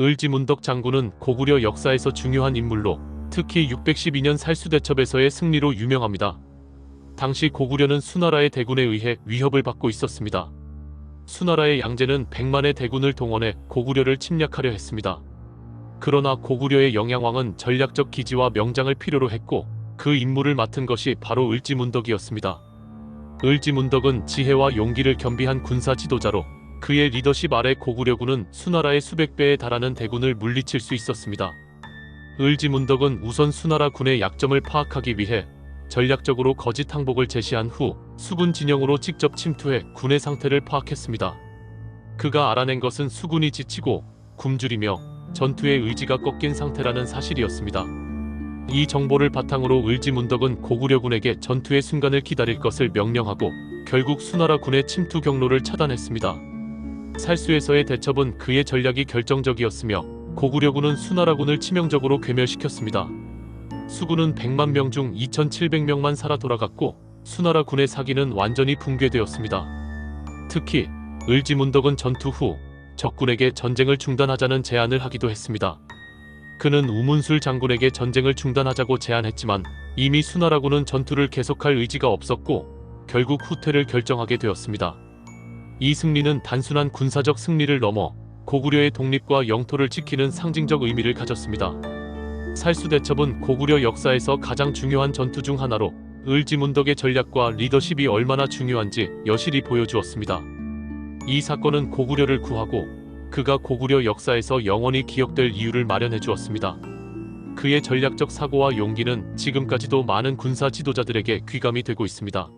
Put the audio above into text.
을지문덕 장군은 고구려 역사에서 중요한 인물로 특히 612년 살수대첩에서의 승리로 유명합니다. 당시 고구려는 수나라의 대군에 의해 위협을 받고 있었습니다. 수나라의 양제는 100만의 대군을 동원해 고구려를 침략하려 했습니다. 그러나 고구려의 영양왕은 전략적 기지와 명장을 필요로 했고 그 임무를 맡은 것이 바로 을지문덕이었습니다. 을지문덕은 지혜와 용기를 겸비한 군사 지도자로 그의 리더십 아래 고구려군은 수나라의 수백 배에 달하는 대군을 물리칠 수 있었습니다. 을지문덕은 우선 수나라 군의 약점을 파악하기 위해 전략적으로 거짓 항복을 제시한 후 수군 진영으로 직접 침투해 군의 상태를 파악했습니다. 그가 알아낸 것은 수군이 지치고 굶주리며 전투의 의지가 꺾인 상태라는 사실이었습니다. 이 정보를 바탕으로 을지문덕은 고구려군에게 전투의 순간을 기다릴 것을 명령하고 결국 수나라 군의 침투 경로를 차단했습니다. 살수에서의 대첩은 그의 전략이 결정적이었으며 고구려군은 수나라군을 치명적으로 괴멸시켰습니다. 수군은 100만 명 중 2,700명만 살아 돌아갔고 수나라 군의 사기는 완전히 붕괴되었습니다. 특히 을지문덕은 전투 후 적군에게 전쟁을 중단하자는 제안을 하기도 했습니다. 그는 우문술 장군에게 전쟁을 중단하자고 제안했지만 이미 수나라군은 전투를 계속할 의지가 없었고 결국 후퇴를 결정하게 되었습니다. 이 승리는 단순한 군사적 승리를 넘어 고구려의 독립과 영토를 지키는 상징적 의미를 가졌습니다. 살수대첩은 고구려 역사에서 가장 중요한 전투 중 하나로 을지문덕의 전략과 리더십이 얼마나 중요한지 여실히 보여주었습니다. 이 사건은 고구려를 구하고 그가 고구려 역사에서 영원히 기억될 이유를 마련해 주었습니다. 그의 전략적 사고와 용기는 지금까지도 많은 군사 지도자들에게 귀감이 되고 있습니다.